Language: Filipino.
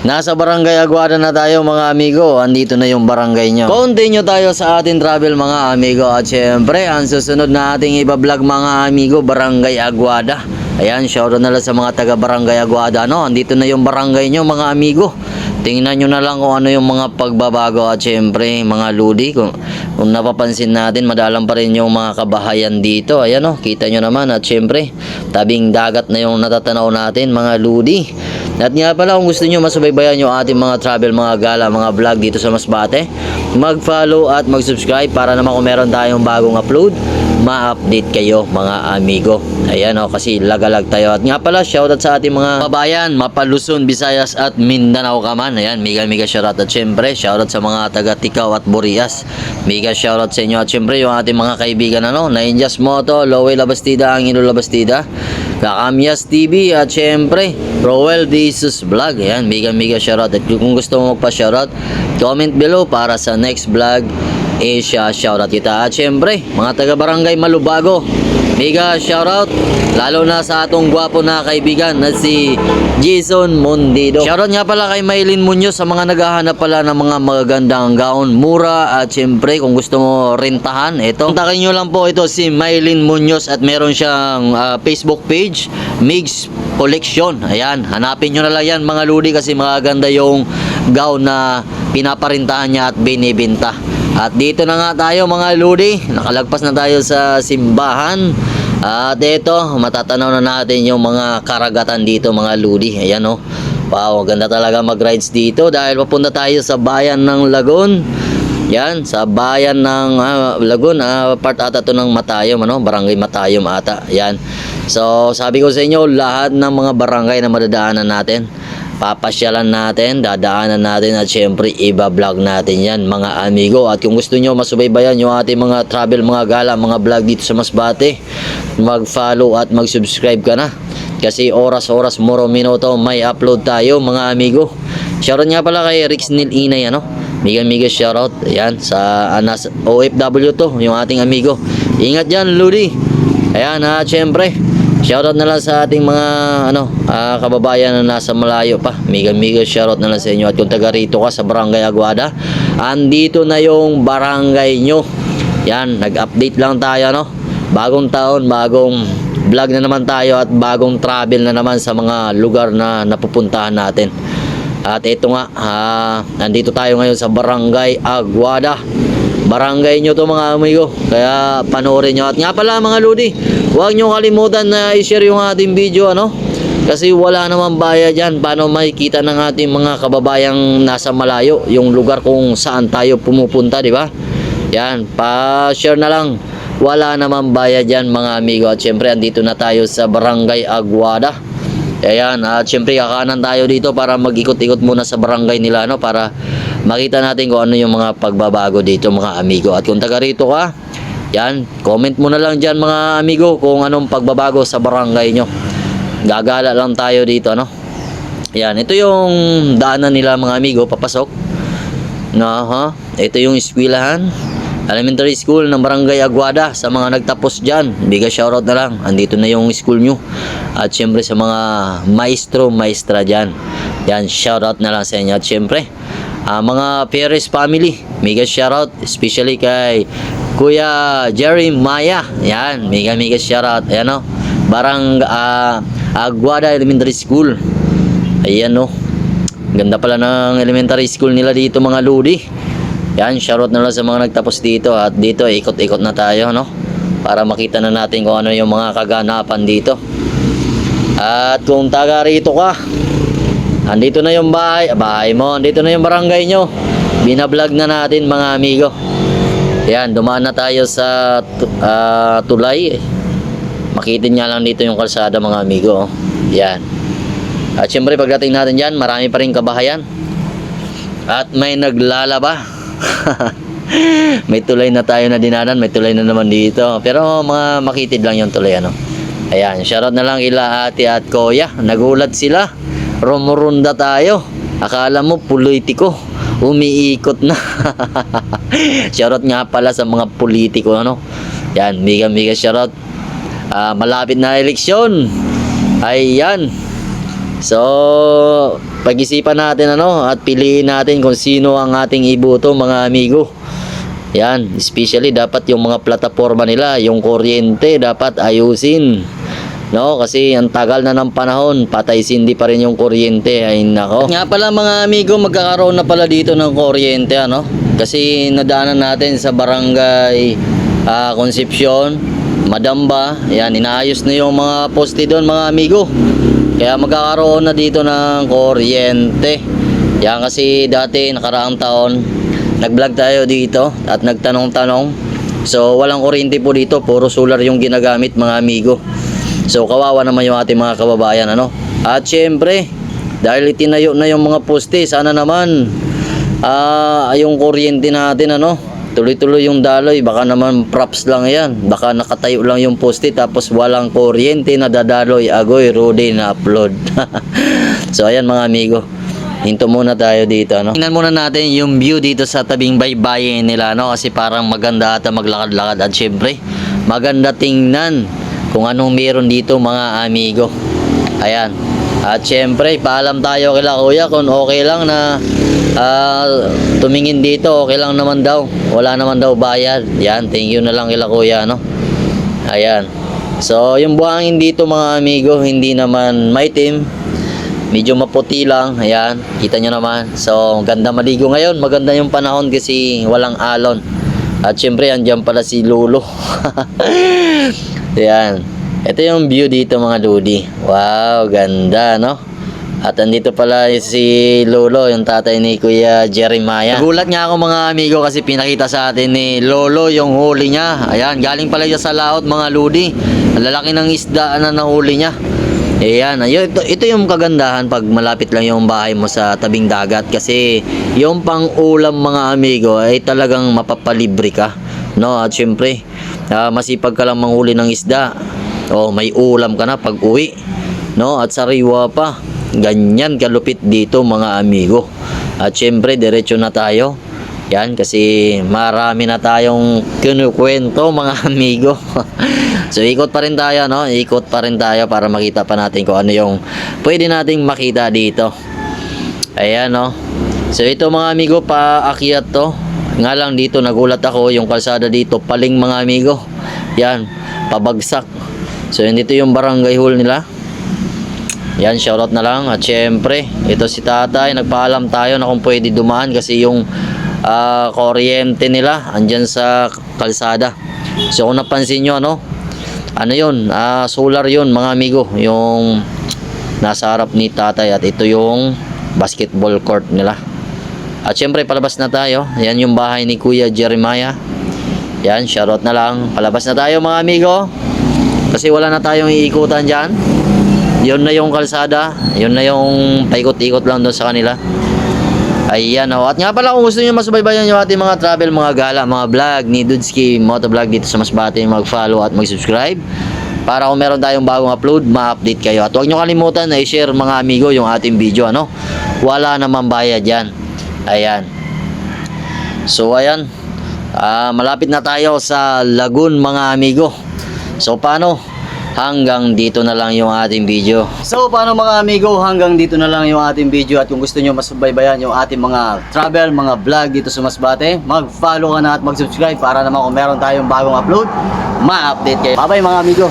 Nasa barangay Aguada na tayo mga amigo. Andito na yung barangay nyo. Continue tayo sa ating travel mga amigo. At syempre, ang susunod na ating ibablog mga amigo, barangay Aguada. Ayan, shoutout na lang sa mga taga barangay Aguada. Ano, andito na yung barangay nyo mga amigo. Tingnan nyo na lang kung ano yung mga pagbabago at syempre mga ludi kung, kung napapansin natin madalang pa rin yung mga kabahayan dito ayan o kita nyo naman at syempre tabing dagat na yung natatanaw natin mga ludi at nga pala kung gusto nyo masubaybayan yung ating mga travel mga gala mga vlog dito sa Masbate mag follow at mag subscribe para naman kung meron tayong bagong upload ma-update kayo mga amigo. Ayan o, kasi lagalag tayo. At nga pala, shoutout sa ating mga babayan, Mapaluzon, Visayas at Mindanao ka man. Ayan, mega shoutout. At syempre, shoutout sa mga taga Tikaw at Burias. Mega shoutout sa inyo. At syempre, yung ating mga kaibigan, ano, Nainjas Moto, Lowe Labastida, Angelo Labastida. Kakamias TV at syempre Rowell Jesus Vlog. Ayan mega mega shoutout. At kung gusto mo magpa shoutout comment below para sa next vlog siya shoutout kita. At syempre mga taga barangay Malubago mega shoutout lalo na sa atong gwapo na kaibigan na si Jason Mondido shoutout nga pala kay Maylin Munoz sa mga naghahanap pala ng mga magagandang gown mura at syempre kung gusto mo rentahan ito kontakin nyo lang po ito si Maylin Munoz at meron siyang ah, Facebook page Mix Collection. Ayan hanapin nyo na lang yan mga ludi kasi magaganda yung gown na pinaparintahan niya at binibinta at dito na nga tayo mga ludi, nakalagpas na tayo sa simbahan. At ito, matatanaw na natin yung mga karagatan dito mga ludi. Ayan o. Wow, ganda talaga mag-rides dito dahil papunta tayo sa bayan ng Lagon. Yan, sa bayan ng ah, Lagon, ah, part ata to ng Matayom, ano? Barangay Matayom ata. Yan. So, sabi ko sa inyo, lahat ng mga barangay na madadaanan natin, papasyalan natin, dadaanan natin at syempre iba-vlog natin yan mga amigo. At kung gusto nyo masubaybayan yung ating mga travel, mga gala, mga vlog dito sa Masbate, mag-follow at mag-subscribe ka na. Kasi oras-oras, moro minuto, may upload tayo mga amigo. Shoutout nga pala kay Rix Nil Inay, ano? Miga miga shoutout. Ayan, sa anas OFW to, yung ating amigo. Ingat dyan, Ludi. Ayan, at syempre, Shoutout na lang sa ating mga ano, ah, kababayan na nasa malayo pa. Miga miga shoutout na lang sa inyo at kung taga rito ka sa Barangay Aguada, andito na yung barangay nyo. Yan, nag-update lang tayo no. Bagong taon, bagong vlog na naman tayo at bagong travel na naman sa mga lugar na napupuntahan natin. At ito nga, ah, nandito tayo ngayon sa Barangay Aguada. Barangay nyo to mga amigo. Kaya panoorin nyo. At nga pala mga ludi, huwag nyo kalimutan na i-share yung ating video ano. Kasi wala naman bayad yan. Paano makikita ng ating mga kababayang nasa malayo yung lugar kung saan tayo pumupunta, di ba? Yan, pa-share na lang. Wala naman bayad yan mga amigo. At syempre, andito na tayo sa Barangay Aguada. Ayan, at syempre kakanan tayo dito para mag-ikot-ikot muna sa barangay nila no para makita natin kung ano yung mga pagbabago dito mga amigo. At kung taga rito ka, yan, comment mo na lang dyan mga amigo kung anong pagbabago sa barangay nyo. Gagala lang tayo dito no. Yan, ito yung daanan nila mga amigo papasok. Na ha, ito yung eskwelahan. Elementary school ng Barangay Aguada sa mga nagtapos dyan. Biga shoutout na lang. Andito na yung school nyo. At syempre sa mga maestro, maestra dyan. Yan, shoutout na lang sa inyo. At syempre, ah, mga Perez family, mega shoutout. Especially kay Kuya Jerry Maya. Yan, mega mega shoutout. Ayan o. Barang ah, Aguada Elementary School. Ayan o. Ganda pala ng elementary school nila dito mga ludi. Yan, shoutout na lang sa mga nagtapos dito at dito ikot-ikot na tayo no para makita na natin kung ano yung mga kaganapan dito. At kung taga rito ka, andito na yung bahay, bahay mo, andito na yung barangay nyo. Binablog na natin mga amigo. Yan, dumaan na tayo sa ah, tulay. Makitin nga lang dito yung kalsada mga amigo. oh. Yan. At syempre pagdating natin dyan, marami pa rin kabahayan. At may naglalaba. may tulay na tayo na dinanan, may tulay na naman dito. Pero mga makitid lang yung tulay ano. Ayan, shoutout na lang ila ate at kuya. Nagulat sila. Rumurunda tayo. Akala mo politiko. Umiikot na. shoutout nga pala sa mga politiko ano. Yan, miga shoutout. Ah, malapit na eleksyon. Ayan. So, pag-isipan natin ano at piliin natin kung sino ang ating iboto mga amigo. Yan, especially dapat yung mga plataforma nila, yung kuryente dapat ayusin. No, kasi ang tagal na ng panahon, patay sindi pa rin yung kuryente. Ay nako. Nga pala mga amigo, magkakaroon na pala dito ng kuryente ano. Kasi nadaanan natin sa barangay ah, Concepcion, Madamba, yan inaayos na yung mga poste doon mga amigo. Kaya magkakaroon na dito ng kuryente. Yan kasi dati nakaraang taon nag-vlog tayo dito at nagtanong-tanong. So walang kuryente po dito, puro solar yung ginagamit mga amigo. So kawawa naman yung ating mga kababayan ano. At syempre, dahil itinayo na yung mga poste, sana naman ah yung kuryente natin ano, tuloy-tuloy yung daloy, baka naman props lang yan. Baka nakatayo lang yung poste tapos walang kuryente na dadaloy, agoy, Rudy na upload. so ayan mga amigo. Hinto muna tayo dito, ano? Tingnan muna natin yung view dito sa tabing baybayin nila, no? Kasi parang maganda ata maglakad-lakad at syempre, maganda tingnan kung anong meron dito mga amigo. Ayan. At syempre, paalam tayo kila kuya kung okay lang na ah, tumingin dito, okay lang naman daw. Wala naman daw bayad. Yan, thank you na lang kila kuya, no? Ayan. So, yung buhangin dito mga amigo, hindi naman maitim. Medyo maputi lang. Ayan, kita nyo naman. So, ganda maligo ngayon. Maganda yung panahon kasi walang alon. At syempre, andyan pala si Lolo. Ayan. Ito yung view dito mga Ludi. Wow, ganda, no? At andito pala si Lolo, yung tatay ni Kuya Jeremiah. Nagulat nga ako mga amigo kasi pinakita sa atin ni Lolo yung huli niya. Ayan, galing pala siya sa laot mga Ludi. Ang lalaki ng isda na nahuli niya. Ayan, ayun, ito, ito yung kagandahan pag malapit lang yung bahay mo sa tabing dagat kasi yung pang-ulam mga amigo ay talagang mapapalibre ka. No, at syempre, ah, masipag ka lang manghuli ng isda. O may ulam ka na pag uwi. No, at sariwa pa. Ganyan kalupit dito mga amigo. At syempre, diretso na tayo. Yan, kasi marami na tayong kinukwento mga amigo. so, ikot pa rin tayo, no? Ikot pa rin tayo para makita pa natin kung ano yung pwede nating makita dito. Ayan, no? So, ito mga amigo, paakyat to. Nga lang dito, nagulat ako, yung kalsada dito, paling mga amigo. Yan, pabagsak. So, yun dito yung barangay hall nila. Yan, shoutout na lang. At syempre, ito si tatay. Nagpaalam tayo na kung pwede dumaan kasi yung ah, kuryente nila andyan sa kalsada. So kung napansin nyo, ano, ano yun, ah, solar yun mga amigo. Yung nasa harap ni tatay at ito yung basketball court nila. At syempre, palabas na tayo. Yan yung bahay ni Kuya Jeremiah. Yan, shoutout na lang. Palabas na tayo mga amigo. Kasi wala na tayong iikutan dyan. Yun na yung kalsada. Yun na yung paikot-ikot lang doon sa kanila. Ayan oh. At nga pala kung gusto niyo masubaybayan yung ating mga travel, mga gala, mga vlog ni Dudski Motovlog dito sa Masbate, mag-follow at mag-subscribe. Para kung meron tayong bagong upload, ma-update kayo. At huwag nyo kalimutan na i-share mga amigo yung ating video. Ano? Wala namang bayad yan. Ayan. So ayan. Ah, malapit na tayo sa Lagoon mga amigo. So paano? Hanggang dito na lang yung ating video. So paano mga amigo, hanggang dito na lang yung ating video at kung gusto nyo masubaybayan yung ating mga travel, mga vlog dito sa Masbate, mag-follow ka na at mag-subscribe para naman kung meron tayong bagong upload, ma-update kayo. Bye bye mga amigo!